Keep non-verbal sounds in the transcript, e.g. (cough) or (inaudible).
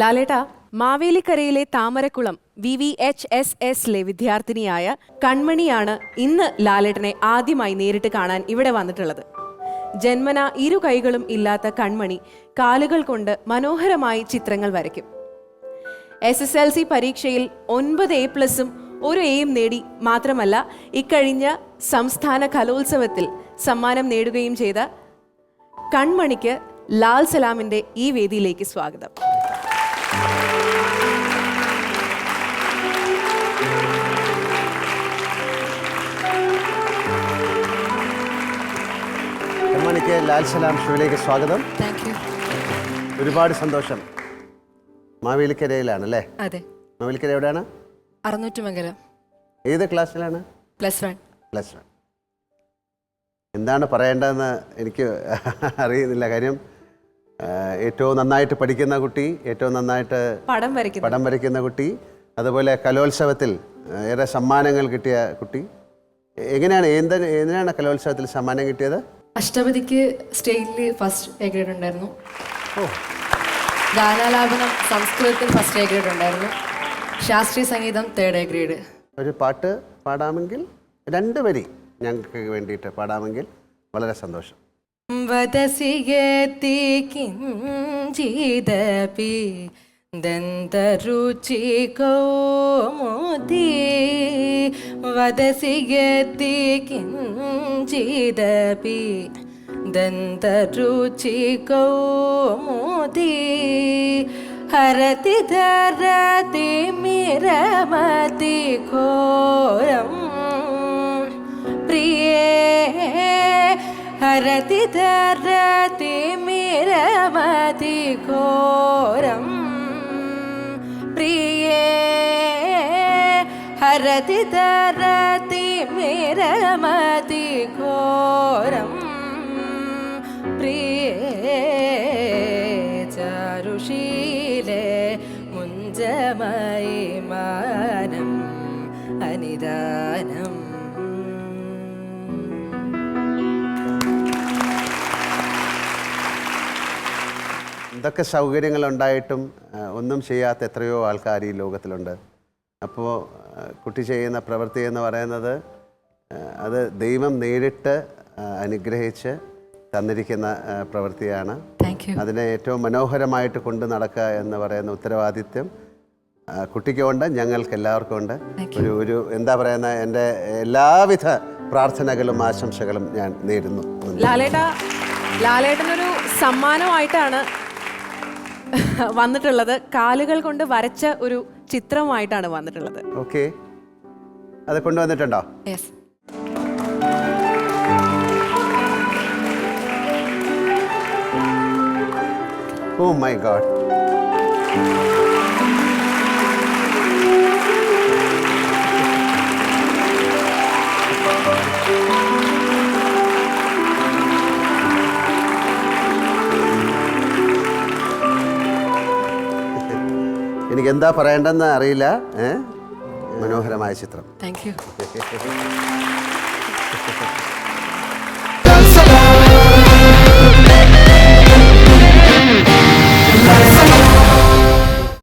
ലാലേട്ട മാവേലിക്കരയിലെ Thamarakkulam V V H S എസിലെ വിദ്യാർത്ഥിനിയായ കൺമണിയാണ് ഇന്ന് ലാലേട്ടനെ ആദ്യമായി നേരിട്ട് കാണാൻ ഇവിടെ വന്നിട്ടുള്ളത്. ജന്മന ഇരു കൈകളും ഇല്ലാത്ത കൺമണി കാലുകൾ കൊണ്ട് മനോഹരമായി ചിത്രങ്ങൾ വരയ്ക്കും. എസ് എസ് എൽ സി പരീക്ഷയിൽ ഒൻപത് എ പ്ലസും ഒരു എയും നേടി മാത്രമല്ല ഇക്കഴിഞ്ഞ സംസ്ഥാന കലോത്സവത്തിൽ സമ്മാനം നേടുകയും ചെയ്ത കൺമണിക്ക് ലാൽ സലാമിന്റെ ഈ വേദിയിലേക്ക് സ്വാഗതം. കൺമണിക്ക് ലാൽ സലാം ഷോയിലേക്ക് സ്വാഗതം. ഒരുപാട് സന്തോഷം. മാവേലിക്കരയിലാണ് അല്ലേ അതെ. മാവേലിക്കര എവിടെയാണ്? അറുന്നൂറ്റുമംഗലം ഏത് ക്ലാസ്സിലാണ്? പ്ലസ് വൺ പ്ലസ് വൺ എന്താണ് പറയേണ്ടതെന്ന് എനിക്ക് അറിയുന്നില്ല കാര്യം. ഏറ്റവും നന്നായിട്ട് പഠിക്കുന്ന കുട്ടി ഏറ്റവും നന്നായിട്ട് പടം വരയ്ക്കുന്ന പടം വരയ്ക്കുന്ന കുട്ടി അതുപോലെ കലോത്സവത്തിൽ ഏറെ സമ്മാനങ്ങൾ കിട്ടിയ കുട്ടി. എങ്ങനെയാണ് എന്ത് എന്തിനാണ് കലോത്സവത്തിൽ സമ്മാനം കിട്ടിയത്? അഷ്ടപതിക്ക് സ്റ്റേറ്റിൽ ഫസ്റ്റ് എ ഗ്രേഡ് ഉണ്ടായിരുന്നു. ഗാനാലാപനം സംസ്കൃതത്തിൽ ഫസ്റ്റ് എ ഗ്രേഡ് ഉണ്ടായിരുന്നു. ശാസ്ത്രീയ സംഗീതം തേർഡ് എ ഗ്രേഡ്. ഒരു പാട്ട് പാടാമെങ്കിൽ രണ്ട് വരി ഞങ്ങൾക്ക് വേണ്ടിയിട്ട് പാടാമെങ്കിൽ വളരെ സന്തോഷം. വദസി യതി കിഞ്ചിദപി ദന്തരുചി കൗമുദി. വദസി യതി കിഞ്ചിദപി ദന്തരുചി കൗമുദി. ഹരതി ധരതി മിരമതി ഘോരം ഹരതി ധരതി മിരമതി ഘോരം. പ്രിയേ ഹരതി ധരതി മിരമതി ഘോരം. പ്രിയേ ചാരുശീലേ മുഞ്ചമയി മാനം അനിദാനം. എന്തൊക്കെ സൗകര്യങ്ങളുണ്ടായിട്ടും ഉണ്ടായിട്ടും ഒന്നും ചെയ്യാത്ത എത്രയോ ആൾക്കാർ ഈ ലോകത്തിലുണ്ട്. അപ്പോൾ കുട്ടി ചെയ്യുന്ന പ്രവൃത്തി എന്ന് പറയുന്നത് അത് ദൈവം നേരിട്ട് അനുഗ്രഹിച്ച് തന്നിരിക്കുന്ന പ്രവൃത്തിയാണ്. അതിനെ ഏറ്റവും മനോഹരമായിട്ട് കൊണ്ടു നടക്കുക എന്ന് പറയുന്ന ഉത്തരവാദിത്യം ആ, കുട്ടിക്കുണ്ട് ഞങ്ങൾക്ക് എല്ലാവർക്കും ഉണ്ട്. ഒരു ഒരു എന്താ പറയുന്ന എന്റെ എല്ലാവിധ പ്രാർത്ഥനകളും ആശംസകളും ഞാൻ നേരുന്നു. ലാലേട്ട ലാലേട്ടനൊരു സമ്മാനമായിട്ടാണ് (laughs) വന്നിട്ടുള്ളത് കാലുകൾ കൊണ്ട് വരച്ച ഒരു ചിത്രമായിട്ടാണ് വന്നിട്ടുള്ളത്. ഓക്കെ. അത് കൊണ്ടുവന്നിട്ടുണ്ടോ? യെസ് ഓ മൈ ഗോഡ് എനിക്ക് എന്താ പറയേണ്ടെന്ന് അറിയില്ല? മനോഹരമായ ചിത്രം. Thank you (laughs)